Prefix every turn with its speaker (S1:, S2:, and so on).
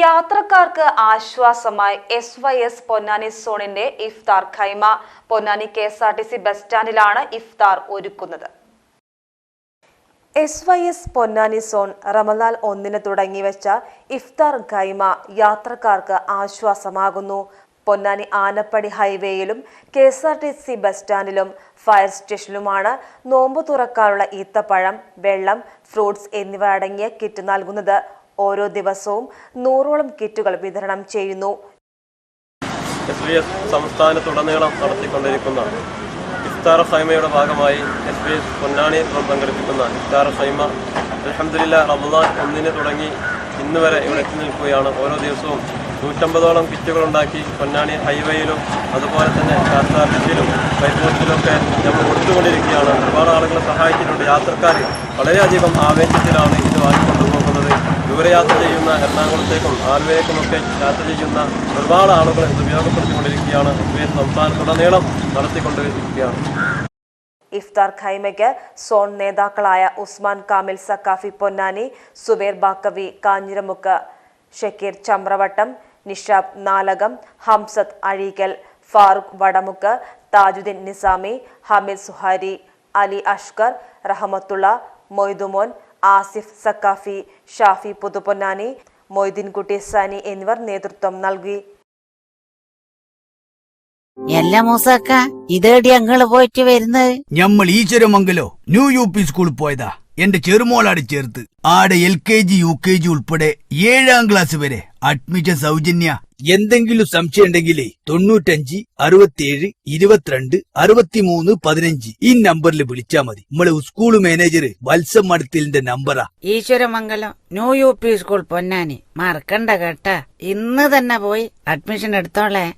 S1: യാത്രക്കാർക്ക് ആശ്വാസമായി S Y S Ponnani സോണിന്റെ ഇഫ്താർ Khaimah. Ponnani K S R T C bus സ്റ്റാൻഡിലാണ് ഇഫ്താർ ഒരുക്കുന്നത്. S Y S Ponnani zone Ramadan ഒന്നിന് തുടങ്ങി വെച്ച ഇഫ്താർ ഖൈമ യാത്രക്കാർക്ക് ആശ്വാസമാകുന്നു. Ponnani Anappadi ഹൈവേയിലും K S R T C bus സ്റ്റാൻഡിലും fire സ്റ്റേഷനിലുമാണ് നോമ്പ് തുറക്കാനുള്ള ഈത്തപ്പഴം വെള്ളം ഫ്രൂട്ട്സ് എന്നിവ അടങ്ങിയ കിറ്റ് നൽകുന്നത്. ഓരോ ദിവസവും നൂറോളം കിറ്റുകൾ വിതരണം ചെയ്യുന്നു.
S2: എസ് ബി എസ് സംസ്ഥാനത്തുടനീളം നടത്തിക്കൊണ്ടിരിക്കുന്ന ഇഫ്താർ സൈമയുടെ ഭാഗമായി എസ് ബി എസ് നിന്നും സംഘടിപ്പിക്കുന്ന ഇഫ്താർ സൈമ അലഹമില്ല റമദാൻ ഒന്നിന് തുടങ്ങി ഇന്ന് വരെ ഇവിടെ എത്തി നിൽക്കുകയാണ്. ഓരോ ദിവസവും നൂറ്റമ്പതോളം കിറ്റുകൾ ഉണ്ടാക്കി പൊന്നാനി ഹൈവേയിലും അതുപോലെ തന്നെ കെ ആർ ടി സിയിലും ബൈപ്പോസ്റ്റിലൊക്കെ നമ്മൾ കൊടുത്തുകൊണ്ടിരിക്കുകയാണ്. ഒരുപാട് ആളുകളെ സഹായിച്ചിട്ടുണ്ട്. യാത്രക്കാർ വളരെയധികം ആവേശത്തിലാണ് ഇത് വാങ്ങിക്കൊണ്ടു പോകുന്നത് ദൂരയാത്ര ചെയ്യുന്ന എറണാകുളത്തേക്കും ആലുവയേക്കുമൊക്കെ യാത്ര ചെയ്യുന്ന ഒരുപാട് ആളുകൾ ഇത് ഉപയോഗപ്പെടുത്തിക്കൊണ്ടിരിക്കുകയാണ്. എസ് സംസ്ഥാനത്തുടനീളം നടത്തിക്കൊണ്ടിരിക്കുകയാണ്.
S1: ഇഫ്താർ ഖൈമയ്ക്ക് സോൺ നേതാക്കളായ ഉസ്മാൻ കാമിൽ സക്കാഫി പൊന്നാനി സുബേർ ബാക്കവി കാഞ്ഞിരമുക്ക് ഷക്കീർ ചമ്രവട്ടം നിഷാബ് നാലകം ഹംസത് അഴീക്കൽ ഫാറൂഖ് വടമുക്ക് താജുദ്ദീൻ നിസാമി ഹമീദ് സുഹാരി അലി അഷ്കർ റഹമത്തുള്ള മൊയ്തുമോൻ ആസിഫ് സക്കാഫി ഷാഫി പുതുപൊന്നാനി മൊയ്തീൻകുട്ടി സാനി എന്നിവർ നേതൃത്വം നൽകി.
S3: എല്ലാ മൂസക്ക ഇതേടി അങ്ങൾ പോയിട്ട് വരുന്നത്?
S4: ഞമ്മൾ ഈശ്വരമംഗലോ ന്യൂ യു പി സ്കൂളിൽ പോയതാ. എന്റെ ചെറുമോളാട് ചേർത്ത്. ആടെ L K G U K G ഉൾപ്പെടെ ഏഴാം ക്ലാസ് വരെ അഡ്മിഷൻ സൗജന്യ. എന്തെങ്കിലും സംശയം ഉണ്ടെങ്കിലേ തൊണ്ണൂറ്റഞ്ച് അറുപത്തിയേഴ് ഇരുപത്തിരണ്ട് അറുപത്തിമൂന്ന് പതിനഞ്ച് ഈ നമ്പറിൽ വിളിച്ചാ മതി. നമ്മളെ സ്കൂൾ മാനേജർ വത്സം മടത്തിലിന്റെ നമ്പറാ.
S3: Eswaramangalam new U P school Ponnani. മറക്കണ്ട കേട്ടാ. ഇന്ന് തന്നെ പോയി അഡ്മിഷൻ എടുത്തോളേ.